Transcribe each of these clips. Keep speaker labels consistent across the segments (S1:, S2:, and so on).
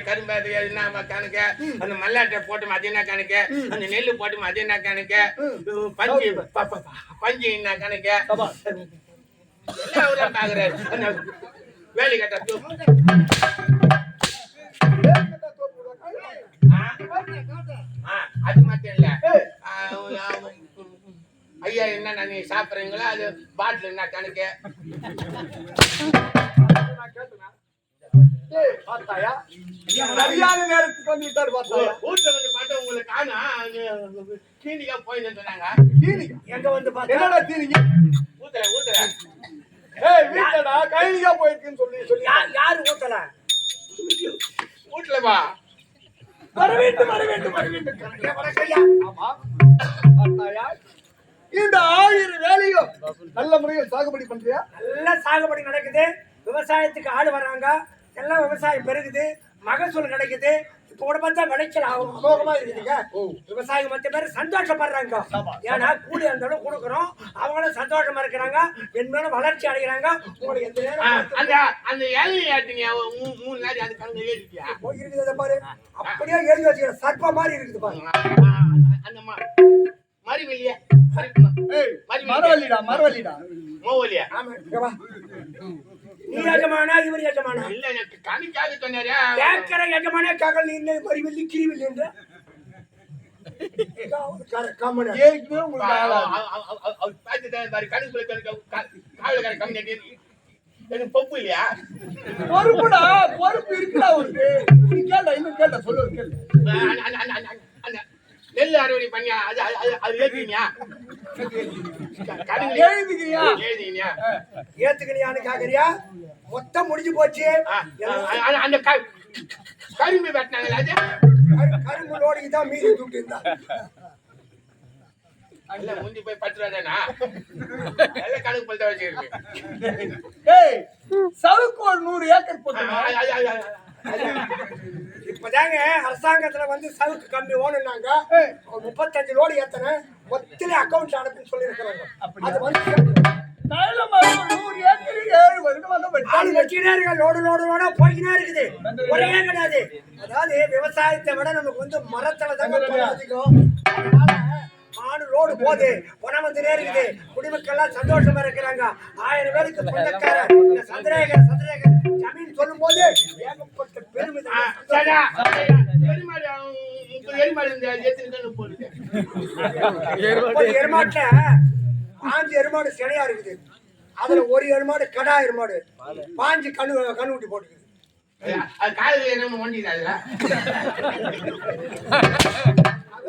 S1: கரும்பு அது என்ன கணக்கு அந்த மல்லாட்டை போட்டு அது என்ன கணக்கு அந்த நெல்லு போட்டு அது என்ன கணக்கு பஞ்சு பஞ்சு என்ன கணக்கு. எல்லாம் பாக்குறாரு. வேலி கட்ட அது மட்டும் இல்ல. ஐயா என்ன நீ சாப்பிடுறீங்களோ அது பாட்டில் என்ன கணக்கு?
S2: பார்த்தாயா? சரியான நேரத்துக்கு வந்துட்டாரு பார்த்தாயா
S1: வீட்டுல வந்து பார்த்தா உங்களுக்கு காணா கிளினிக்கா போயின்னு சொன்னாங்க
S2: தீனிங்க
S3: எங்க வந்து பார்த்தா
S2: என்னடா தீனிங்க
S1: ஊத்துற ஊத்துற
S2: ஏய் வீட்டடா கைலியா போயிருக்குன்னு சொல்லி சொல்லி.
S3: யார் யாரு ஊத்தல?
S1: வீட்டுல வா
S3: வர வேண்டும் வர வேண்டும் வர வேண்டும். கணக்கே வணக்கம்யா.
S2: ஆமா. பார்த்தாயா? இந்த ஆயிரம் வேலையும் நல்ல முறையில் சாகுபடி பண்றியா?
S3: நல்ல சாகுபடி நடக்குது. விவசாயத்துக்கு ஆள் வர்றாங்க எல்லாம் விவசாயம் பெருகுது மகசூல் கிடைக்குது. இப்போ கூட பார்த்தா விளைச்சல் அமோகமா இருக்குதுங்க. விவசாயிங்க மற்ற பேர் சந்தோஷப்படுறாங்க. ஏன்னா கூலி அளவு கொடுக்குறோம். அவங்களும் சந்தோஷமா இருக்கிறாங்க. என் மேலும் வளர்ச்சி அடைகிறாங்க. உங்களுக்கு எந்த
S1: அந்த அந்த ஆட்டினியா மூ- மூணு நாள் அது கணக்கு ஏறிட்டியா
S3: இருக்குது பாரு. அப்படியே எழுதி வச்சுக்கிறேன் சர்ப்ப மாதிரி இருக்குது பாரு.
S1: ஆ, அந்த- அந்த மறிவெளிய
S2: ஏய் மரவள்ளிடா மரவள்ளிடா.
S1: மோவலியா?
S3: ஆமா. நீ எஜமானா இவர் எஜமானா?
S1: இல்ல எனக்கு கணிக்காக சொன்னாரா.
S3: கேட்கிற எஜமானே கேட்கல நீ மறிவில்லி கிரிவில்லி என்று?
S1: பொப்பு இல்லையா?
S2: பொறுப்புடா பொறுப்பு இருக்குடா நீ கேள்டா இன்னும் கேள்டா சொல்லு கேள்வி
S1: நெல் அறுவடை பண்ணியா? அது அது- கணக்குல
S2: எழுதுக்கிறியா
S1: எழுதிக்கினியா
S3: ஏத்துக்கணியான்னு கேக்குறியா? மொத்தம் முடிஞ்சு போச்சு.
S1: அந்த- கரும்பு வெட்டினாங்களா அது?
S3: கரும்பு லோடிக்கு தான் மீதி தூக்கி இருந்தா.
S1: முந்தி போய் பத்து ரூபா தானா? கணக்கு போட்டு வச்சிருக்கு
S2: சவுக்கு ஒரு நூறு ஏக்கர் போட்டுருங்க
S3: இப்பதாங்க அரசாங்கத்துல வந்து சவுக்கு கம்மி ஓணுனாங்க முப்பத்தஞ்சு லோடு ஏத்தன மொத்தல அக்கௌண்ட் அனுப்புன்னு சொல்லி இருக்கிறாங்க அது வந்து லோடு லோடு லோடா போய்க்கினே இருக்குது. ஒரே கிடையாது. அதாவது விவசாயத்தை விட நமக்கு வந்து மரத்துல தாங்க பணம் அதிகம். மாடு லோடு போகுது பணம் வந்துட்டே இருக்குது குடிமக்கள் எல்லாம் சந்தோஷமா இருக்கிறாங்க. ஆயிரம் பேருக்கு சொந்தக்கார இந்த சந்திரேகர் சந்திரேகர் ஜமீன் சொல்லும் போது ஏகப்பட்ட பெருமிதம்
S1: சரியா எரிமாடு முப்பது எரிமாடு இந்த எத்தனை கண்ணு போடுது?
S3: முப்பது எருமாட்டுல பாஞ்சு எருமாடு சிலையா இருக்குது. அதுல ஒரு எருமாடு கடா எருமாடு. பாஞ்சு கண்ணு கண்ணுக்குட்டி போட்டுக்குது.
S1: அது காலையில் என்ன அதுல.
S2: அது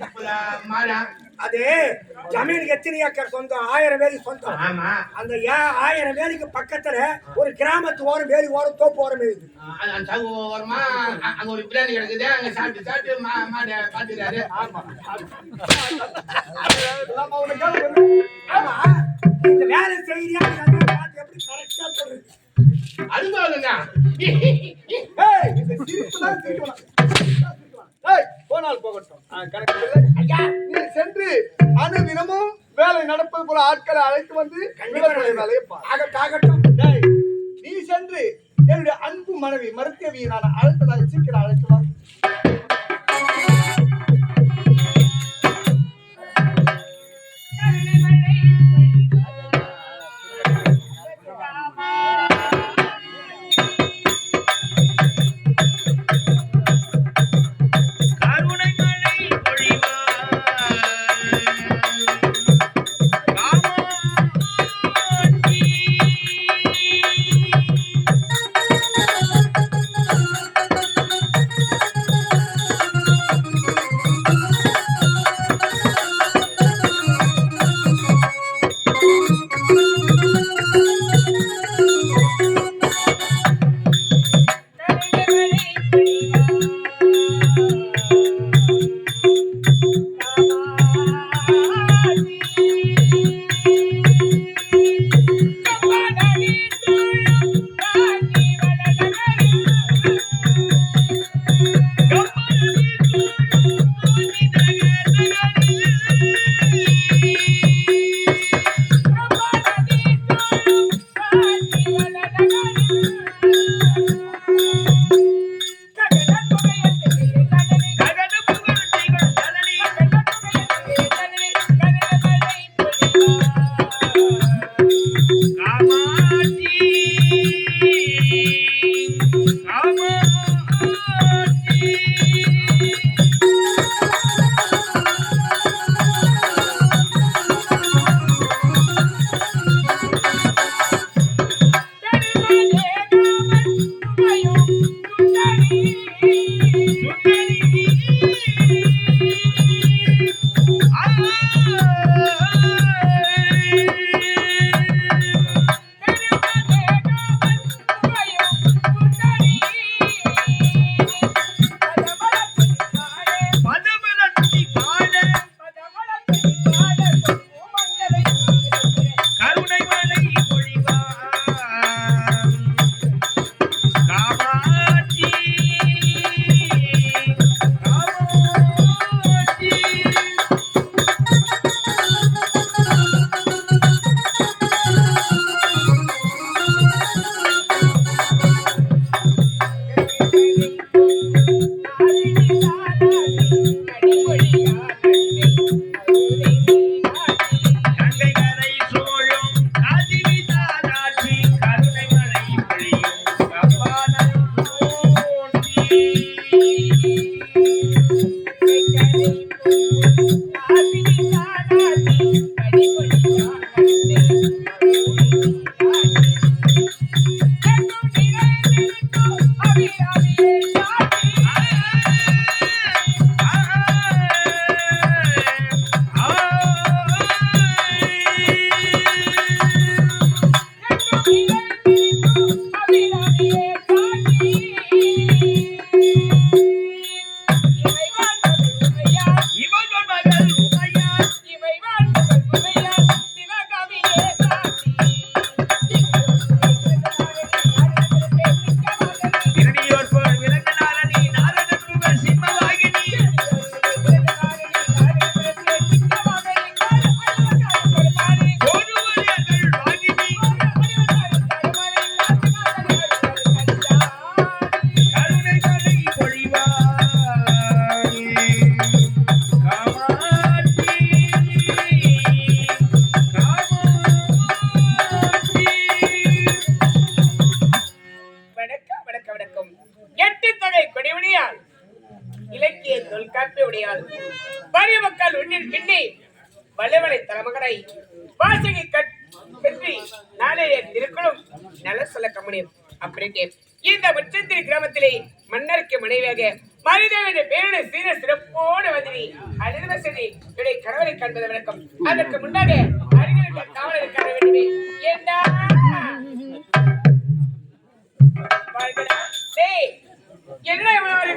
S1: அது அது
S3: அது ஜமீனுக்கு எத்தனை ஏக்கர் சொந்தம் ஆயிரம் வேலி சொந்தம். அந்த ஆயிரம் வேலிக்கு பக்கத்துல ஒரு கிராமத்து ஓரம் வேலி ஓரம் தோப்பு ஓரம் இருக்குது.
S1: ஓரமா அங்க ஒரு பிரியாணி கிடக்குது அங்க சாப்பிட்டு சாப்பிட்டு மாட பாத்துக்கிறாரு.
S2: ஆமா.
S3: இந்த வேலை செய்யறியா எப்படி கரெக்டா சொல்றது?
S1: அனுபவம் தான்
S2: ஏய், இந்த சிரிப்பு தான் சிரிக்கலாம். ஏய், போனால் போகட்டும். ஆ, கணக்கு சென்று அனுதினமும் வேலை நடப்பது போல ஆட்களை அழைத்து வந்து நீ சென்று என்னுடைய அன்பு மனைவி மருத்துவ நான் அழைத்ததாக சீக்கிரம் அழைத்து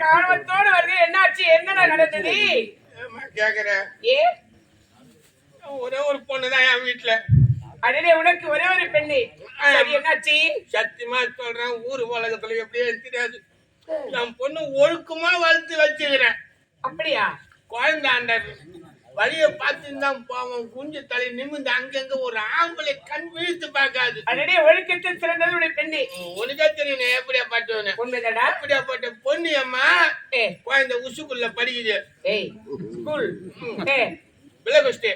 S4: ஆர்வத்தோட வருது என்னாச்சு? என்னடா நடந்தது?
S1: ஏம்மா கேக்குற
S4: ஏ?
S1: ஒரே ஒரு பொண்ணுதான் என் வீட்டுல
S4: அடடே உனக்கு ஒரே ஒரு பெண்ணு. என்னாச்சு?
S1: சத்தியமா சொல்றேன் ஊர் உலகத்துல எப்படியே தெரியாது என் பொண்ணு ஒழுக்கமா வளர்த்து வச்சுக்கிறேன்
S4: அப்படியா?
S1: குழந்தை ஆண்ட வழிய பார்த்துன்னு தான் போவோம். குஞ்சு தலை நிமிந்து அங்கங்க ஒரு ஆம்பளை கண் விழித்து பார்க்காது.
S4: அடடே ஒழுக்கத்தில் சிறந்தது பெண்ணு.
S1: உனக்கே தெரியும் எப்படியா பட்டவனு.
S4: உண்மைதாடா
S1: அப்படியாப்பட்ட பொண்ணு அம்மா? குழந்தை உசுக்குள்ள படிக்குது.
S4: ஏய் ஸ்கூல். ஏ.
S1: விலகுஸ்டு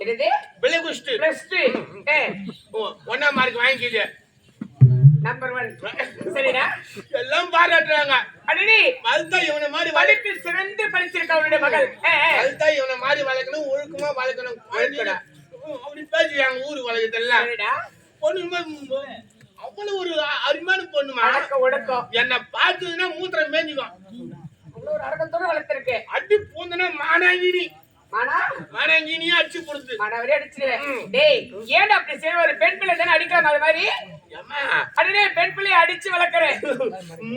S4: என்னது?
S1: விலகுஸ்டு
S4: பிளஸ்
S1: ஒன்னாம் மார்க் வாங்கிக்குது.
S4: நம்பர் ஒன் சரிடா.
S1: எல்லாம் பாராட்டுறாங்க.
S4: அடடே.
S1: அதுதான் இவனை மாதிரி வளர்க்க
S4: படிப்பில் சிறந்து படிச்சிருக்க அவனுடைய மகள்.
S1: அதுதான் இவனை மாதிரி வளர்க்கணும் ஒழுக்கமா வளர்க்கணும். அப்படி பேசுறாங்க ஊர் வளர்க்கறதெல்லாம் பொண்ணு அவ்வளவு ஒரு அருமையான பொண்ணுமா?
S4: அடக்கம் ஒடுக்கம்.
S1: என்னை பார்த்ததுன்னா மூத்திரம் மேஞ்சுக்கும்.
S4: அவ்வளவு ஒரு அடக்கத்தோட வளர்த்திருக்கு.
S1: அடி பூந்தனா மானாங்கினி. மானாங்கினியா அடிச்சு கொடுத்து.
S4: மனவரே அடிச்சிருவேன் டேய் ஏன்டா அப்படி செய்வ? ஒரு பெண் பிள்ளை தானே அடிக்கலாம் அது மாதிரி? அடடே பெண் பிள்ளைய அடிச்சு வளர்க்கறேன்.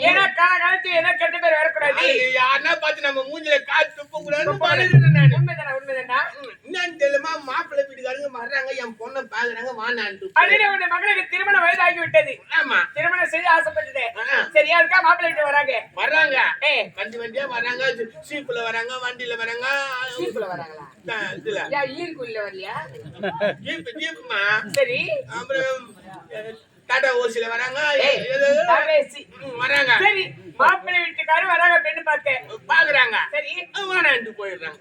S4: ஏன்னா கால காலத்து என்ன கெட்ட பேர் வரக்கூடாது.
S1: யாருன்னா பார்த்து நம்ம மூஞ்சில காத்து துப்ப பழகுறேன் நானு.
S4: உண்மைதானா
S1: என்னன்னு தெரியுமா மாப்பிள்ளை வீட்டுக்காரங்க வர்றாங்க என் பொண்ணை பாக்குறாங்க வானான்ட்டு.
S4: அடடே உன் மகளுக்கு திருமண வயதாகி விட்டது
S1: ஆமா
S4: திருமணம் செய்ய ஆசைப்பட்டது
S1: ஆ.
S4: சரியா இருக்கா மாப்பிள்ளை வீட்டு வராங்க?
S1: வர்றாங்க.
S4: ஏ.
S1: வண்டி வண்டியா வராங்க சீப்புல வராங்க வண்டியில வராங்க.
S4: ஜீப்ல வராங்களா?
S1: இதுல.
S4: ஈர்க்குள்ள வரலையா?
S1: ஜீப் ஜீப்மா
S4: சரி.
S1: அப்புறம் டாடா வராங்க. ஏதோ-
S4: தாவேசி.
S1: ம், வராங்க.
S4: சரி மாப்பிள்ளை வீட்டுக்காரர் வராங்க பெண்ணு பார்க்க.
S1: பாக்குறாங்க.
S4: சரி.
S1: வானான்ட்டு போயிடுறாங்க.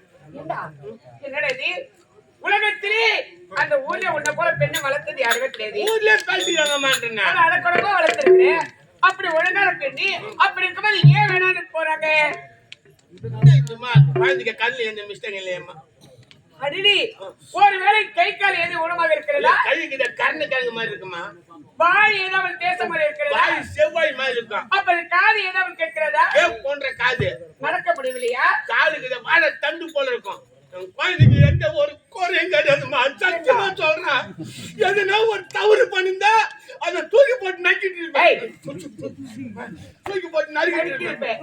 S4: என்னடா? இது? உலகத்திலே அந்த ஊர்ல உன்னை போல பெண்ணை வளர்த்தது யாருமே கிடையாது.
S1: ஊர்ல பேசிக்கிறாங்க மாட்டேன்னா.
S4: ஆனா அடக்கொடமா வளர்த்திருக்கிறேன் அப்படி ஒழுங்கான பெண்ணு அப்படி இருக்கும்போது ஏன் வேணாம்னு போறாங்க?
S1: கல்ல எந்த மிஸ்டேக் இல்லையம்மா.
S4: அடிடி ஒருவேளை கை கால் எது ஊனமாக இருக்கிறதா?
S1: கழுகிற கரண கிழங்கு மாதிரி இருக்குமா?
S4: வாய் ஏதாவது தேச மாதிரி இருக்கிறதா?
S1: வாய் செவ்வாய் மாதிரி இருக்கும்
S4: அப்ப அது காது ஏதாவது கேட்கிறதா?
S1: போன்ற காது.
S4: நடக்க முடியலையா
S1: காலுக்கு இந்த வாழை தண்டு போல இருக்கும். குழந்தைக்கு எந்த ஒரு குறையும் கிடையாதுமா சத்தியமா சொல்றேன் எதுனா ஒரு தவறு பண்ணிருந்தா அதை தூக்கி போட்டு நக்கிட்டு. இருப்பேன். தூக்கி போட்டு நறுக்கிட்டு
S4: இருப்பேன்.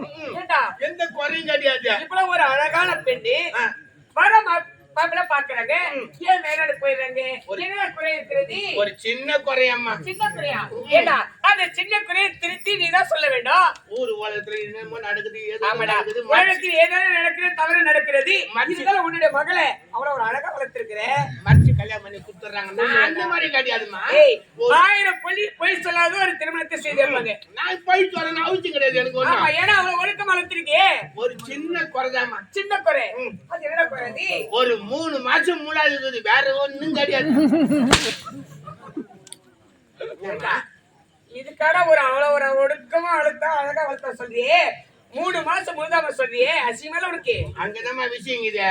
S1: எந்த குறையும் கிடையாது.
S4: இப்ப ஒரு அழகான பெண்ணு. வர பாக்குறாங்க. ஏன் மேலாடு போயிடுறாங்க? என்ன குறை இருக்கிறது?
S1: ஒரு சின்ன குறையம்மா.
S4: சின்ன குறையா? அந்த சின்ன குறையை திருத்தி நீ தான் சொல்ல வேண்டும்.
S1: ஊர் உலகத்துல என்னமோ நடக்குது
S4: ஆமாடா. உலகத்தில் ஏதாவது நடக்கிறது தவறு நடக்கிறது. உன்னுடைய மகளை. அவ்வளவு ஒரு அழகா வளர்த்திருக்கிற.
S1: மறைச்சு கல்யாணம் பண்ணி கொடுத்துறாங்க நான் அந்த மாதிரி கிடையாதுமா
S4: ஆயிரம் பொய் பொய் சொல்லாத ஒரு திருமணத்தை செய்திருப்பாங்க
S1: நான் போயிட்டு வரேன் அவசியம் கிடையாது எனக்கு
S4: ஏன்னா அவ்வளவு ஒழுக்கம் வளர்த்திருக்கே
S1: ஒரு சின்ன குறைதாம்மா.
S4: சின்ன குறை. அது என்ன குறை?
S1: ஒரு மூணு மாசம் மூணாவது இருக்குது. வேற ஒண்ணும் கிடையாது.
S4: இதுக்கான ஒரு அவ்வளவு ஒரு ஒடுக்கமா வளர்த்தா அழகா வளர்த்தா சொல்றியே? மூணு மாசம் முழுதாம சொல்றியே? அசிங்கமால உனக்கு?
S1: அங்கதாம்மா விஷயம் இது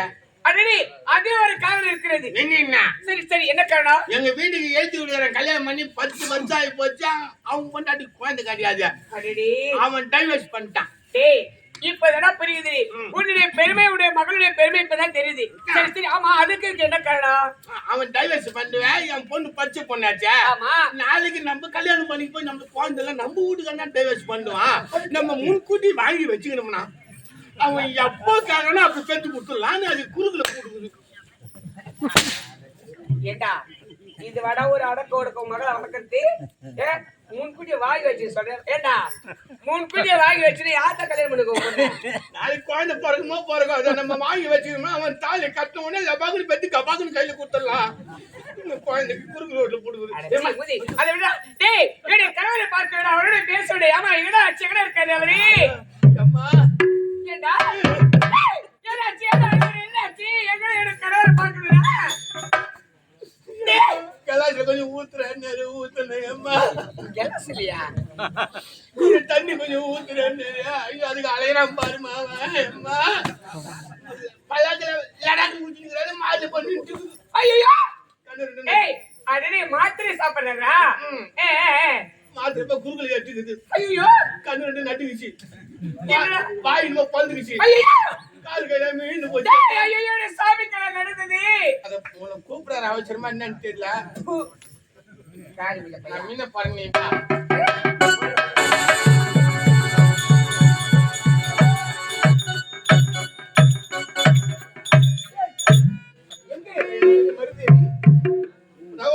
S4: அடடி அதே ஒரு காரணம் இருக்கிறது.
S1: என்ன
S4: சரி சரி என்ன காரணம்?
S1: எங்க வீட்டுக்கு ஏத்தி விடுறேன் கல்யாணம் பண்ணி பத்து வருஷம் ஆகி போச்சு? அவன் கொண்டாட்டி குழந்தை கிடையாது.
S4: அடடி.
S1: அவன் டைவர்ஸ் பண்ணிட்டான்.
S4: டேய் இப்பதான் புரியுது? உன்னுடைய பெருமை உன்னுடைய மகளுடைய பெருமை இப்பதான் தெரியுது. சரி சரி. ஆமா அதுக்கு என்ன காரணம்?
S1: அவன் டைவர்ஸ் பண்ணுவேன் என் பொண்ணு பச்சை பொண்ணாச்சே.
S4: ஆமா.
S1: நாளைக்கு நம்ம கல்யாணம் பண்ணி போய் நம்ம குழந்தை எல்லாம் நம்ம வீட்டுக்கு டைவர்ஸ் பண்ணுவான் நம்ம முன்கூட்டி வாங்கி வச்சுக்கணும்னா அவன் எப்போ கேட்கணும் அப்படி பெற்று கொடுத்துடலான்னு அது குறுக்குல கொடுக்குது
S4: ஏண்டா? இது வட ஒரு அடக்க ஒடுக்க மகளை வளர்க்கறது? ஏ முன்கூட்டிய வாங்கி வச்சு சொல்றேன். ஏண்டா? முன்கூட்டிய வாங்கி வச்சுட்டு யார்த்த கல்யாணம் பண்ணுங்க
S1: நாளைக்கு குழந்தை பிறகுமோ பிறகு அதை நம்ம வாங்கி வச்சுக்கணும்னா அவன் தாலி கட்டின உடனே லபாக்குன்னு பெத்து கபாக்குன்னு கையில கொடுத்துடலாம். குழந்தைக்கு குறுக்கு ரோட்ல போடுது
S4: அதை விட டேய் என்னுடைய கணவரை பார்க்க அவரோட பேச விட. ஆமா எங்கடா ஆச்சு எங்கடா இருக்காரு அவரு
S1: அம்மா
S4: ஏண்டா? என்னாச்சு என்னாச்சு எங்க எனக்கு கணவரை பார்க்கணும்னா டேய்
S1: கலாசில கொஞ்சம் ஊத்துறேன்னு ஊத்துனேன் அம்மா. தண்ணி கொஞ்சம் ஊத்துறேன்னு ஐயோ அதுக்கு அலையிறான் பாருமா அம்மா. பல்லாத்துல லடாக்கு ஊத்திக்கிறாரு மாடு பண்ணிட்டு
S4: ஐயோ ஏய் அடனே மாத்திரை சாப்பிடுறா
S1: ம்.
S4: ஏ
S1: மாடு இப்ப குறுக்கல எட்டுக்குது
S4: ஐயோ
S1: கண்ணு ரெண்டு நட்டுக்குச்சு? வாய் இன்னும்
S4: ஐயோ சாமி கடை நடந்தது
S1: அத உங்களை கூப்பிடாரு அவசரமா என்னன்னு தெரியல. மீன பாருங்க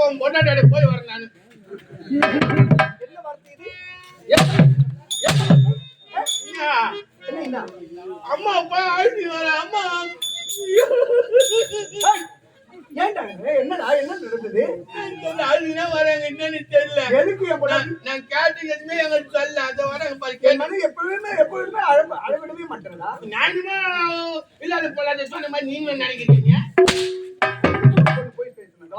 S1: உன் இல்லாத பொல்லாத சொன்ன மாதிரி நீங்களும் நினைக்கிறீங்க?
S2: கொண்டு போய் பேசணும்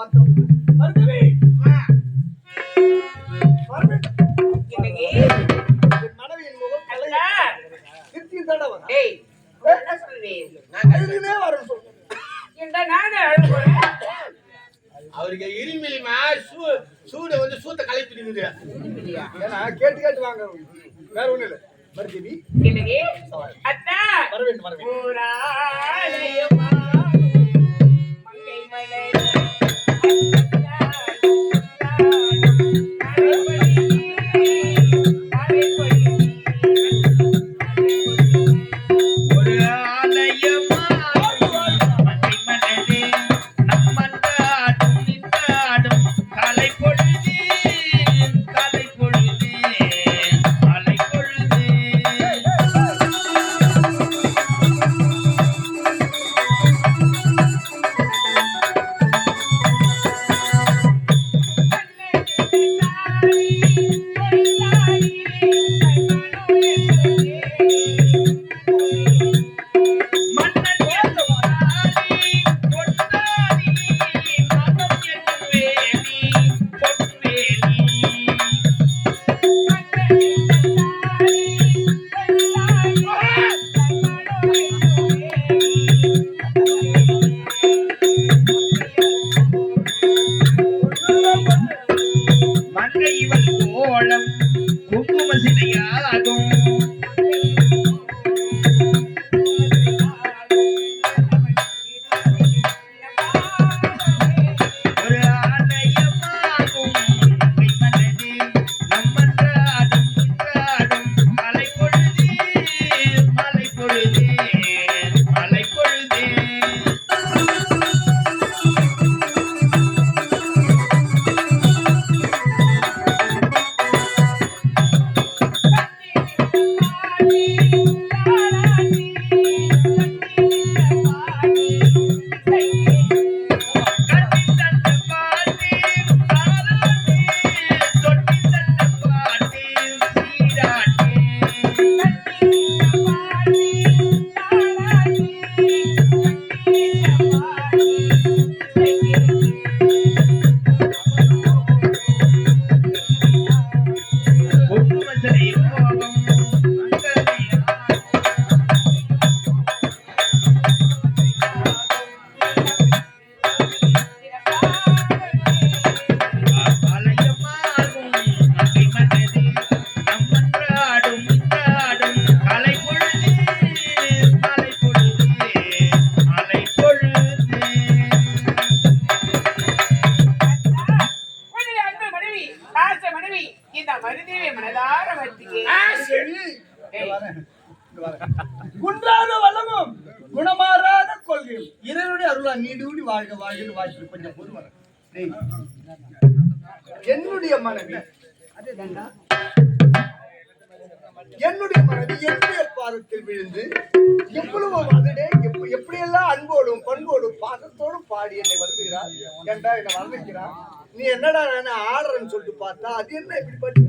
S2: பார்த்தா அது என்ன இப்படி பண்ணி?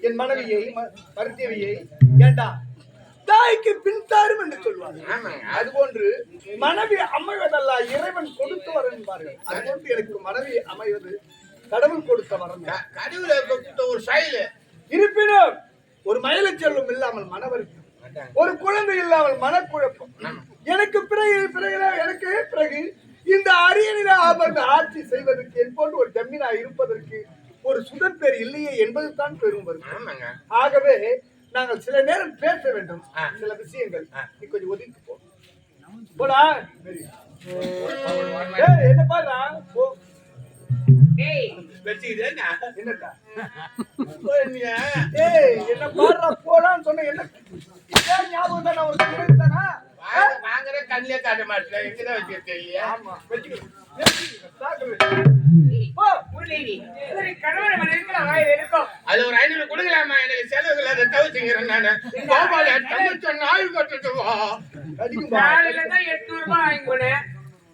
S2: என் மனைவியை ம- மருத்துவியை ஏண்டா தாய்க்கு பின்தாரும் என்று சொல்வாங்க
S1: ஆமாங்க
S2: அதுபோன்று மனைவி அமைவதல்ல இறைவன் கொடுத்து வர என்பார்கள். அதுபோன்று எனக்கு மனைவி அமைவது கடவுள் கொடுத்த வரம்.
S1: கடவுளை கொடுத்த ஒரு செயலு.
S2: இருப்பினும் ஒரு மயிலை செல்லும் இல்லாமல் மனவருக்கு ஒரு குழந்தை இல்லாமல் மனக்குழப்பம். எனக்கு பிறகு பிறகு எனக்கு பிறகு இந்த அரியணில அமர்ந்து ஆட்சி செய்வதற்கு என் போன்று ஒரு ஜமீனா இருப்பதற்கு ஒரு சுதன் பேர் இல்லையே என்பதுதான் பெரும் வரும்
S1: ஆமாங்க.
S2: ஆகவே நாங்கள் சில நேரம் பேச வேண்டும். சில விஷயங்கள். நீ கொஞ்சம் ஒதுக்கி போ. போடா. என்ன பாருடா போ. என்ன? பாருடா போடான்னு சொன்ன என்ன? ஞாபகம் தானே கிடைத்தானா?
S1: வாங்க- வாங்குற கண்ணிலே காட்ட மாட்டேன். எங்கதான் வச்சிருக்கேன் இல்லையா?
S4: ஒரு
S1: அது ஒரு ஐநூறு கொடுக்கலாமா? எனக்கு செலவுகள் அதை தவிச்சுக்கிறேன் நானு. கோபால தங்கச்ச நாய் கட்டுட்டு வா.
S4: தான் எட்நூறு ரூபாய் வாங்கி போனேன்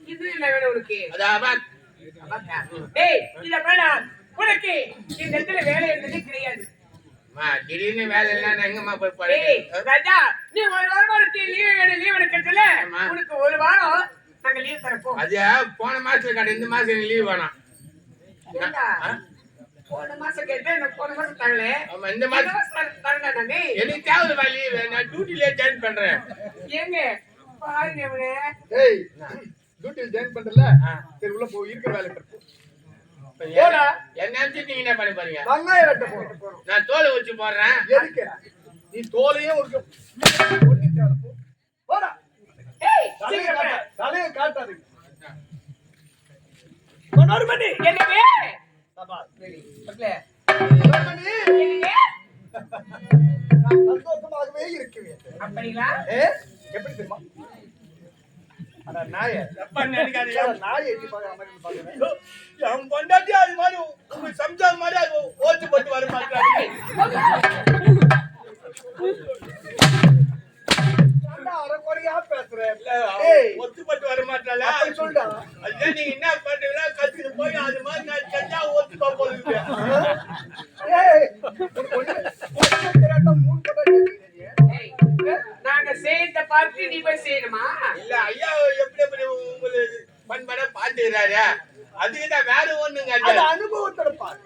S4: இது இல்ல வேணும் உனக்கு?
S1: அதான்
S4: டேய் இத வேணாம் உனக்கு. இந்த இடத்துல வேலை இருந்ததே கிடையாது.
S1: திடீர்னு வேலை எல்லாம் நான் எங்கம்மா போய்
S4: ராஜா நீ ஒரு வாரம் ஒருத்தி லீவ் வேணும் லீவ் எடுக்கல
S1: ஆமா.
S4: உனக்கு ஒரு வாரம் நாங்க லீவ் தரப்போம்.
S1: அது போன மாசத்துல கடை இந்த மாசம் லீவ் வேணாம்?
S4: போன மாசம் கேட்டேன் எனக்கு போன மாசம் தரல.
S1: இந்த மாசம்
S4: தரல நானே.
S1: எனக்கு தேவை லீவ். நான் டியூட்டிலே ஜாயின் பண்றேன்.
S4: ஏங்க பாருங்க
S2: ஏய் டியூட்டியில் ஜாயின் பண்றல
S1: ஆ.
S2: சரி உள்ள போ இருக்கிற வேலை போடா.
S1: என்ன- நீங்க என்ன பண்ண போறீங்க?
S2: வெங்காயம் வெட்ட போறோம்
S1: நான் தோலை வச்சு போடுறேன்.
S2: எதுக்கு? நீ தோலையும் ஒரு ஒண்ணு தேவை போ. போடா.
S4: ஏய்
S2: தலையை. தலையை காட்டாது மனோர் மணி
S4: என்னங்க
S2: சந்தோஷமாகவே இருக்கிறேன்.
S4: அப்படிங்களா?
S2: எப்படி தெரியுமா?
S1: என் பொண்டாட்டி அது மாதிரி உங்க சம்சாரம் மாதிரி அது ஓட்டு போட்டு வர மாட்டாங்க
S2: அரைக்குறையா பேசுறேன்
S1: ஒத்துப்பட்டு வர மாட்டாளா
S2: அப்படி சொல்லுடா
S1: அதுதான் நீங்க என்ன பண்றீங்களா கத்துட்டு போய் அது மாதிரி நான் செஞ்சா ஒத்துப்பா போகுது
S2: மூணு படம்
S4: நாங்க செய்யறத பார்த்து நீ போய் செய்யணுமா?
S1: இல்ல ஐயா எப்படி எப்படி உங்களுக்கு பண்பட பாத்துக்கிறாரு? அதுக்கு தான் வேற ஒண்ணுங்க
S2: அது அனுபவத்தோட பாரு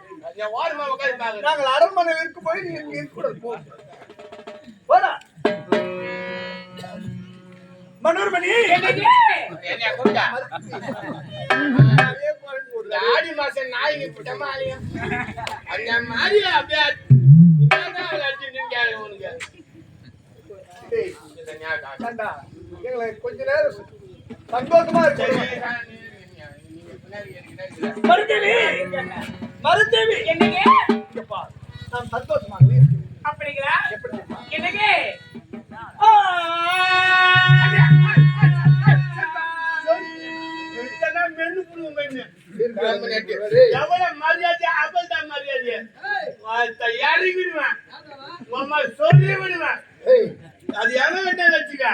S1: ஓரமா உட்காந்து பாக்குறேன்
S2: நாங்கள் அரண்மனையில் இருக்கும் போது நீ இங்க இருக்கக்கூடாது போடா மனோர்மணி
S1: என்ன
S2: போடுறா.
S1: ஆடி மாசம் நாய்க்கு புட்டமா அந்த மாதிரி அப்படியே உனக்கு
S2: டேய்,
S1: இந்த ஞாபகம்.
S2: ஏன்டா, எங்களை கொஞ்ச நேரம் சந்தோஷமா இருக்கு மருதேவி மருதேவி
S4: என்னங்க
S2: நான் சந்தோஷமாகவே இருக்கிறேன்
S4: அப்படிங்களா
S2: எப்படி
S4: என்னங்க
S1: இதெல்லாம் மென்னு புடுங்க மரியாதை சொல்லி விடுவேன் அது எவன் வேண்டாம் வச்சுக்க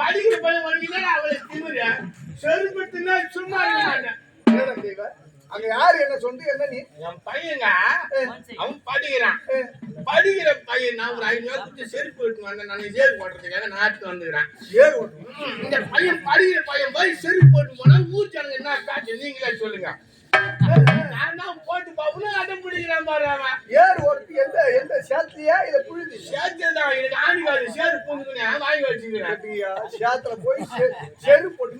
S1: படிக்கிற பையன் வருவீங்க அவளை திமுற செருப்பட்டுனா சும்மா?
S2: அங்க யாரு என்ன சொந்து என்ன நீ?
S1: என் பையங்க அவன் படிக்கிறான். படிக்கிற பையன் நான் ஒரு ஐநூறு கொடுத்து செருப்பு எடுத்து வந்தேன். நான் செருப்பு போடுறதுக்காக நாட்டுக்கு வந்துக்கிறேன்.
S2: ஏறு
S1: இந்த பையன் படிக்கிற பையன் போய் செருப்பு போட்டு போனா ஊர் ஜனங்க என்ன பேச்சு? நீங்களே சொல்லுங்க. பண்ணா போட்டு அவ்வளவு அடம் பிடிக்கிறான் பாரு அவன்.
S2: ஏர் ஒருத்தி எந்த எந்த சேத்துலயா? இல்ல புழுதி.
S1: சேத்துதான் எனக்கு ஆணி காலு சேரு புழுதுன்னு வாங்கி வச்சுக்கிறேன்.
S2: சேத்துல போய் சேரு போட்டு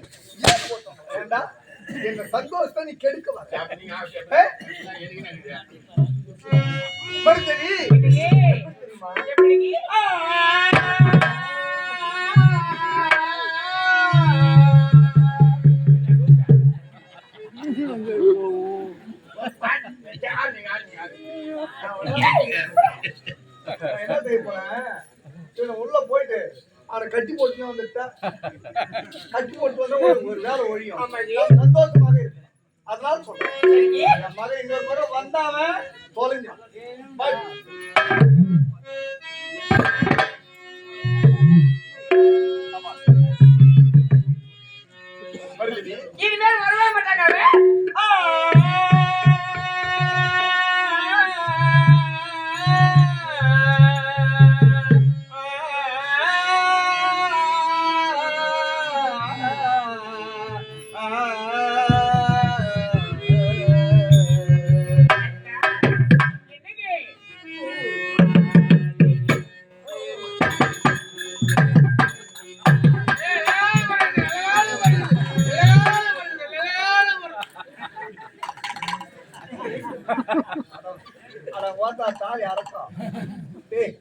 S2: ஏர் போட்டோம். ஏண்டா? எங்க சந்தோஷத்தை நீ கெடுக்க
S4: வருத்தவி
S2: தெரியுமா?
S5: என்ன உள்ள போயிட்டு அவரை கட்டி போட்டுனா வந்துட்டா கட்டி போட்டு வந்தா ஒரு வேலை ஒழியும் சந்தோஷமாக அதனால சொல்றேன் என் மகன் இன்னொரு முறை வந்தாவன் தொலைஞ்சான்
S2: வரவே மாட்டாங்க
S5: போனா சாவி அறக்கும் டேய்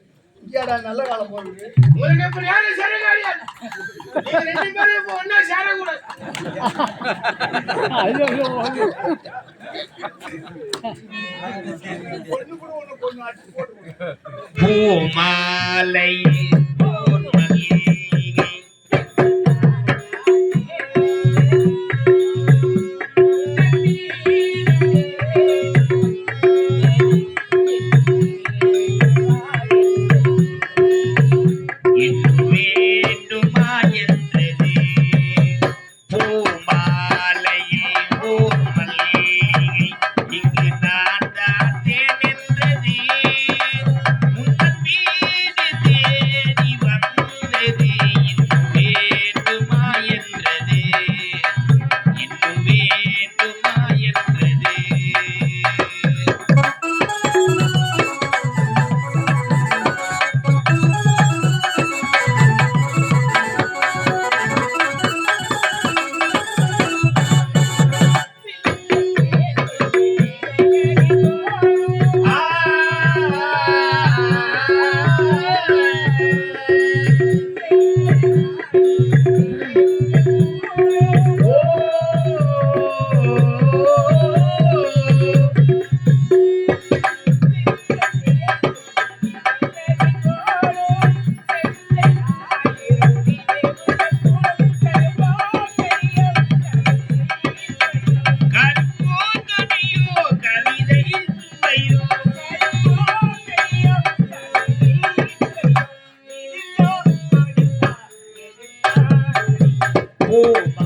S4: Opa!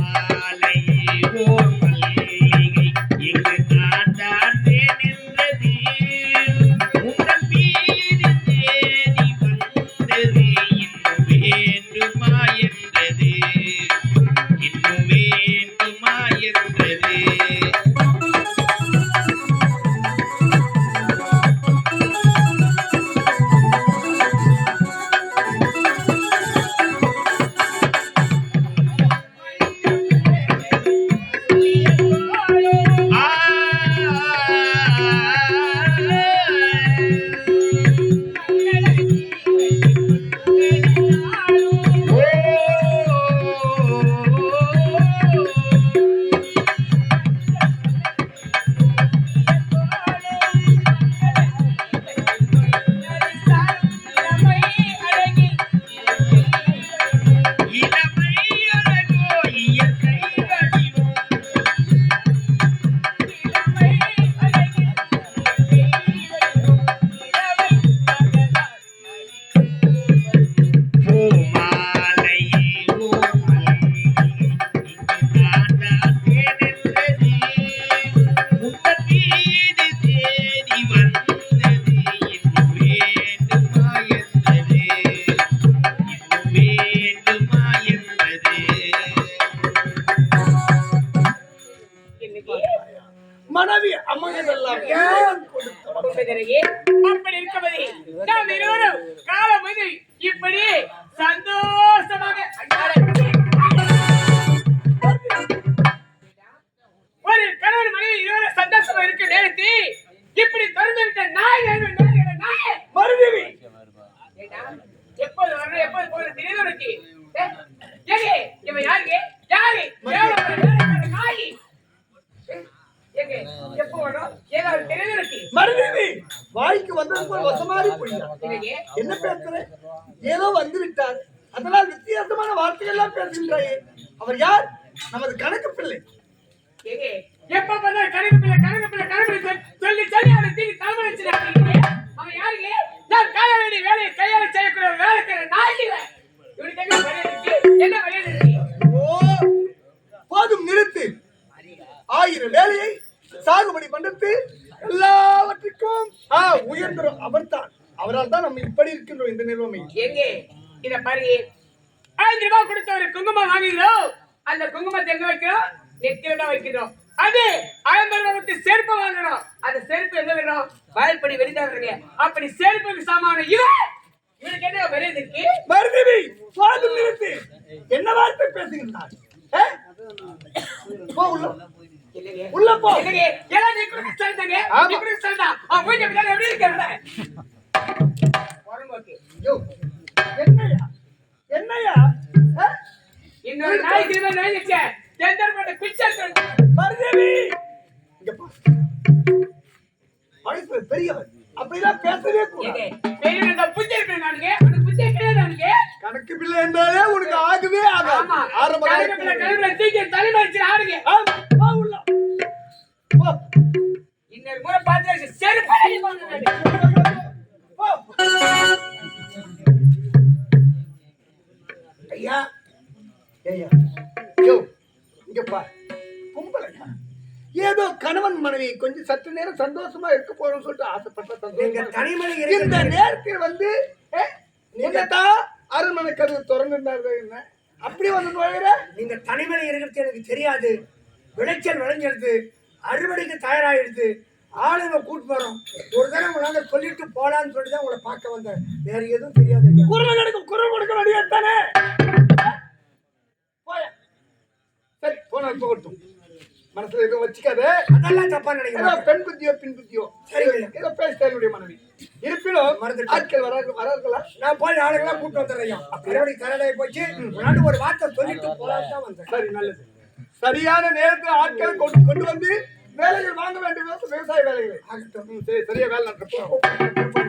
S4: ஐம்பது கொடுத்து செருப்பு வாங்குறோம். அந்த செருப்பு எங்க வைக்கிறோம்? வாய்ப்படி வெளிதாடுறீங்க. அப்படி செருப்புக்கு சாமான இவன். இவனுக்கு என்ன மரியாதை இருக்கு?
S2: மருதவி போதும் நிறுத்து என்ன வார்த்தை பேசுகின்றார்? போ உள்ள. உள்ள போ
S4: நீ சொல்லுங்க.
S2: ஆமா.
S4: நீ. அவன் மூஞ்சி பின்னாடி எப்படி இருக்கிறத?
S2: என்னய்யா ஆ?
S4: இன்னொரு நாய்க்கு இவன் நோய்ந்துச்சு. டெண்டர் போட்டு பிச்சை எடுத்து
S2: மருதேவி பெரியவர் அப்படிலாம் பேசவே கூடாது.
S4: பெரியவன் இந்த புத்தி இருக்கிறேன் நானுங்க. உனக்கு புத்தி கிடையாது நானுங்க.
S2: கணக்கு பிள்ளை என்றாலே உனக்கு ஆகவே ஆகாது. ஆரம்ப
S4: கருவேப்பிலை,
S2: காலத்துல.
S4: கருவேப்பிலை தூக்கி தலைமை வச்சு ஆடுங்க.
S2: வா உள்ள. போ.
S4: இன்னொரு முறை பார்த்து
S2: ஐயா. ஐயா யோ. இங்க பா. பொம்பளையா ஏதோ கணவன் மனைவி கொஞ்சம் சற்று நேரம் சந்தோஷமா இருக்க போறோம்னு சொல்லிட்டு ஆசைப்பட்ட இந்த நேரத்தில் வந்து நீங்க தான் அரண்மனை கதவு திறந்துருந்தார்கள் என்ன? அப்படி வந்து நுழையிற?
S3: நீங்க தனிமலை இருக்கிறது எனக்கு தெரியாது. விளைச்சல் விளைஞ்சிருது அறுவடைக்கு தயாராகிடுது. ஆளுங்க கூட்டு போறோம். ஒரு தடவை உங்களால சொல்லிட்டு போலான்னு சொல்லிட்டு தான் உங்களை பார்க்க வந்தேன். வேற எதுவும் தெரியாது.
S2: குரல் கொடுக்கும் குரல் கொடுக்க வேண்டியதானே போய சரி போனால் போகட்டும். மனசுல எதுவும் வச்சுக்காத.
S3: அதெல்லாம் தப்பா நினைக்கிறேன்
S2: பெண் புத்தியோ பின் புத்தியோ.
S3: சரிங்க.
S2: ஏதோ பேசுடைய மனைவி. இருப்பினும். ஆட்கள் வராது வரார்களா?
S3: நான் போய் ஆளுங்கெல்லாம் கூட்டு வந்துடுறேன் அறுவடை தயாராகி போச்சு ஒரு வார்த்தை சொல்லிட்டு போலான்னு தான் வந்தேன்.
S2: சரி நல்லது. சரியான நேரத்தில் ஆட்களை கொண்டு கொண்டு வந்து வேலைகள் வாங்க வேண்டிய விவசாய வேலைகள். சரி சரியா வேலை நடக்கும்.